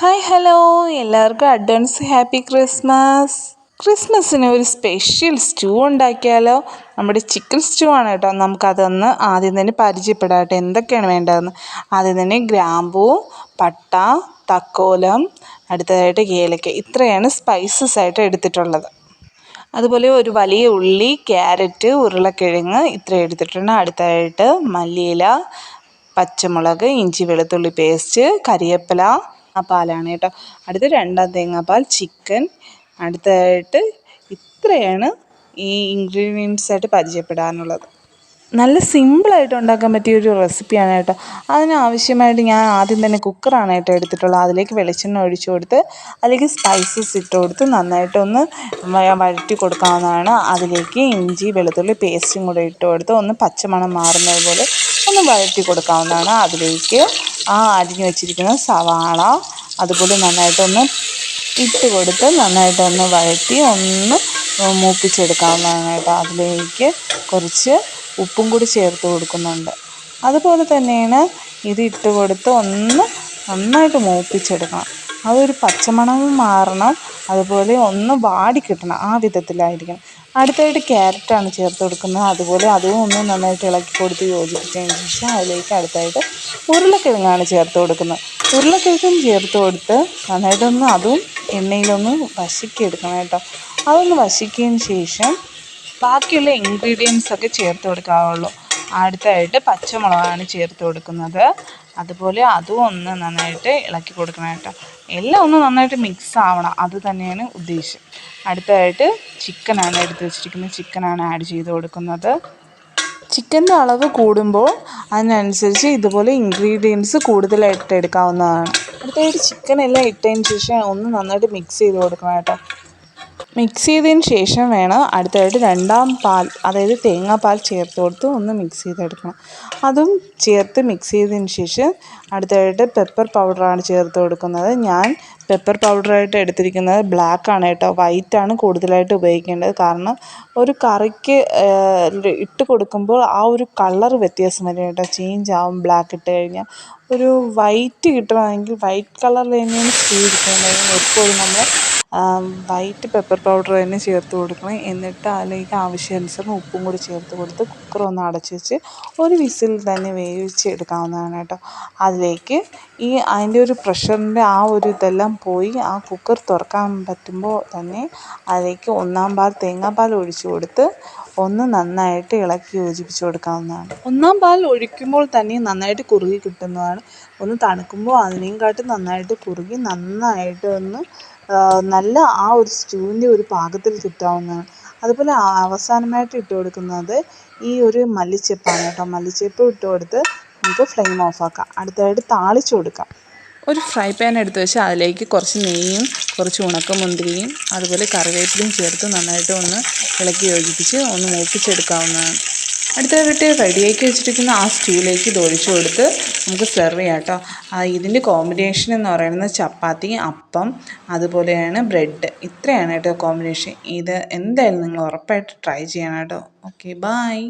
Hi hello എല്ലാവർക്കും advance happy Christmas ക്രിസ്മസിന് ഒരു സ്പെഷ്യൽ സ്റ്റൂ ഉണ്ടാക്കിയാലോ? നമ്മുടെ ചിക്കൻ സ്റ്റൂ ആണ് കേട്ടോ. നമുക്കതൊന്ന് ആദ്യം തന്നെ പരിചയപ്പെടാട്ടെ എന്തൊക്കെയാണ് വേണ്ടതെന്ന്. ആദ്യം തന്നെ ഗ്രാമ്പൂ പട്ട തക്കോലം അടുത്തതായിട്ട് ഏലക്ക. ഇത്രയാണ് സ്പൈസസ് ആയിട്ട് എടുത്തിട്ടുള്ളത്. അതുപോലെ ഒരു വലിയ ഉള്ളി ക്യാരറ്റ് ഉരുളക്കിഴങ്ങ് ഇത്ര എടുത്തിട്ടുണ്ട്. അടുത്തതായിട്ട് മല്ലിയില പച്ചമുളക് ഇഞ്ചി വെളുത്തുള്ളി പേസ്റ്റ് കരിവേപ്പില ആ പാലാണ് കേട്ടോ. അടുത്ത രണ്ടാം തേങ്ങാപ്പാൽ ചിക്കൻ അടുത്തതായിട്ട് ഇത്രയാണ് ഈ ഇൻഗ്രീഡിയൻസ് ആയിട്ട് പരിചയപ്പെടാനുള്ളത്. നല്ല സിമ്പിളായിട്ട് ഉണ്ടാക്കാൻ പറ്റിയ ഒരു റെസിപ്പിയാണ് കേട്ടോ. അതിനാവശ്യമായിട്ട് ഞാൻ ആദ്യം തന്നെ കുക്കറാണ് കേട്ടോ എടുത്തിട്ടുള്ളത്. അതിലേക്ക് വെളിച്ചെണ്ണ ഒഴിച്ചു കൊടുത്ത് അതിലേക്ക് സ്പൈസസ് ഇട്ട് കൊടുത്ത് നന്നായിട്ടൊന്ന് വഴറ്റി കൊടുക്കാവുന്നതാണ്. അതിലേക്ക് ഇഞ്ചി വെളുത്തുള്ളി പേസ്റ്റും കൂടെ ഇട്ട് കൊടുത്ത് ഒന്ന് പച്ചമണം മാറുന്നത് പോലെ ഒന്ന് വഴറ്റി കൊടുക്കാവുന്നതാണ്. അതിലേക്ക് ആ അരിഞ്ഞു വെച്ചിരിക്കുന്ന സവാള അതുപോലെ നന്നായിട്ടൊന്ന് ഇട്ട് കൊടുത്ത് നന്നായിട്ടൊന്ന് വഴറ്റി ഒന്ന് മൂപ്പിച്ചെടുക്കാവുന്നതാണ് കേട്ടോ. അതിലേക്ക് കുറച്ച് ഉപ്പും കൂടി ചേർത്ത് കൊടുക്കുന്നുണ്ട്. അതുപോലെ തന്നെയാണ് ഇത് ഇട്ട് കൊടുത്ത് ഒന്ന് നന്നായിട്ട് മൂപ്പിച്ചെടുക്കണം. അതൊരു പച്ചമണവും മാറണം. അതുപോലെ ഒന്ന് വാടി കിട്ടണം. ആ വിധത്തിലായിരിക്കണം. അടുത്തായിട്ട് ക്യാരറ്റാണ് ചേർത്ത് കൊടുക്കുന്നത്. അതുപോലെ അതും ഒന്ന് നന്നായിട്ട് ഇളക്കി കൊടുത്ത് യോജിപ്പിച്ചതിന് ശേഷം അതിലേക്ക് അടുത്തായിട്ട് ഉരുളക്കിഴങ്ങാണ് ചേർത്ത് കൊടുക്കുന്നത്. ഉരുളക്കിഴങ്ങും ചേർത്ത് കൊടുത്ത് നന്നായിട്ടൊന്ന് അതും എണ്ണയിലൊന്ന് വശക്കിയെടുക്കണം കേട്ടോ. അതൊന്ന് വശക്കിയതിന് ശേഷം ബാക്കിയുള്ള ഇൻഗ്രീഡിയൻസ് ഒക്കെ ചേർത്ത് കൊടുക്കാവുള്ളൂ. അടുത്തായിട്ട് പച്ചമുളകാണ് ചേർത്ത് കൊടുക്കുന്നത്. അതുപോലെ അതും ഒന്ന് നന്നായിട്ട് ഇളക്കി കൊടുക്കണം കേട്ടോ. എല്ലാം ഒന്ന് നന്നായിട്ട് മിക്സ് ആവണം. അത് തന്നെയാണ് ഉദ്ദേശം. അടുത്തതായിട്ട് ചിക്കനാണ് എടുത്ത് വെച്ചിരിക്കുന്നത്. ചിക്കനാണ് ആഡ് ചെയ്ത് കൊടുക്കുന്നത്. ചിക്കന്റെ അളവ് കൂടുമ്പോൾ അതിനനുസരിച്ച് ഇതുപോലെ ഇൻഗ്രീഡിയൻസ് കൂടുതലായിട്ട് എടുക്കാവുന്നതാണ്. അടുത്തായിട്ട് ചിക്കൻ എല്ലാം ഇട്ടതിന് ശേഷം ഒന്ന് നന്നായിട്ട് മിക്സ് ചെയ്ത് കൊടുക്കണം കേട്ടോ. മിക്സ് ചെയ്തതിന് ശേഷം വേണം അടുത്തതായിട്ട് രണ്ടാം പാൽ അതായത് തേങ്ങാപ്പാൽ ചേർത്ത് കൊടുത്ത് ഒന്ന് മിക്സ് ചെയ്തെടുക്കണം. അതും ചേർത്ത് മിക്സ് ചെയ്തതിന് ശേഷം അടുത്തതായിട്ട് പെപ്പർ പൗഡറാണ് ചേർത്ത് കൊടുക്കുന്നത്. ഞാൻ പെപ്പർ പൗഡറായിട്ട് എടുത്തിരിക്കുന്നത് ബ്ലാക്കാണ് കേട്ടോ. വൈറ്റാണ് കൂടുതലായിട്ട് ഉപയോഗിക്കേണ്ടത്. കാരണം ഒരു കറിക്ക് ഇട്ട് കൊടുക്കുമ്പോൾ ആ ഒരു കളർ വ്യത്യാസം വരും കേട്ടോ. ചേഞ്ച് ആവും ബ്ലാക്ക് ഇട്ട് കഴിഞ്ഞാൽ. ഒരു വൈറ്റ് കിട്ടണമെങ്കിൽ വൈറ്റ് കളറിൽ തന്നെയാണ് സ്റ്റീ ഇരിക്കേണ്ടത് എപ്പോഴും നമ്മൾ വൈറ്റ് പെപ്പർ പൗഡർ തന്നെ ചേർത്ത് കൊടുക്കണം. എന്നിട്ട് അതിലേക്ക് ആവശ്യാനുസരണം ഉപ്പും കൂടി ചേർത്ത് കൊടുത്ത് കുക്കർ ഒന്ന് അടച്ച് വെച്ച് ഒരു വിസിൽ തന്നെ വേവിച്ചെടുക്കാവുന്നതാണ് കേട്ടോ. അതിലേക്ക് ഈ അതിന്റെ ഒരു പ്രഷറിന്റെ ആ ഒരു ഇതെല്ലാം പോയി ആ കുക്കർ തുറക്കാൻ പറ്റുമ്പോൾ തന്നെ അതിലേക്ക് ഒന്നാം പാൽ തേങ്ങാപ്പാൽ ഒഴിച്ച് കൊടുത്ത് ഒന്ന് നന്നായിട്ട് ഇളക്കി യോജിപ്പിച്ച് കൊടുക്കാവുന്നതാണ്. ഒന്നാം പാൽ ഒഴിക്കുമ്പോൾ തന്നെ നന്നായിട്ട് കുറുകി കിട്ടുന്നതാണ്. ഒന്ന് തണുക്കുമ്പോൾ അതിനെയും കാട്ടി നന്നായിട്ട് കുറുകി നന്നായിട്ട് ഒന്ന് നല്ല ആ ഒരു സ്റ്റൂവിന്റെ ഒരു പാകത്തിൽ കിട്ടാവുന്നതാണ്. അതുപോലെ അവസാനമായിട്ട് ഇട്ട് കൊടുക്കുന്നത് ഈ ഒരു മല്ലിച്ചെപ്പാണ് കേട്ടോ. മല്ലിച്ചെപ്പ് ഇട്ട് കൊടുത്ത് നമുക്ക് ഫ്ലെയിം ഓഫാക്കാം. അടുത്തതായിട്ട് താളിച്ച് കൊടുക്കാം. ഒരു ഫ്രൈ പാൻ എടുത്ത് വെച്ച് അതിലേക്ക് കുറച്ച് നെയ്യും കുറച്ച് ഉണക്കമുന്തിരിയും അതുപോലെ കറിവേപ്പിലയും ചേർത്ത് നന്നായിട്ട് ഒന്ന് ഇളക്കി യോജിപ്പിച്ച് ഒന്ന് മൂപ്പിച്ചെടുക്കാവുന്നതാണ്. അടുത്തതായിട്ട് റെഡിയാക്കി വെച്ചിരിക്കുന്ന ആ സ്റ്റൂവിലേക്ക് ഇത് ഒഴിച്ചു കൊടുത്ത് നമുക്ക് സെർവ് ചെയ്യാം കേട്ടോ. ഇതിന്റെ കോമ്പിനേഷൻ എന്ന് പറയുന്നത് ചപ്പാത്തി അപ്പം അതുപോലെയാണ് ബ്രെഡ് ഇത്രയാണ് കേട്ടോ കോമ്പിനേഷൻ ഇത് എന്തായാലും നിങ്ങൾ ഉറപ്പായിട്ട് ട്രൈ ചെയ്യണം കേട്ടോ. Okay bye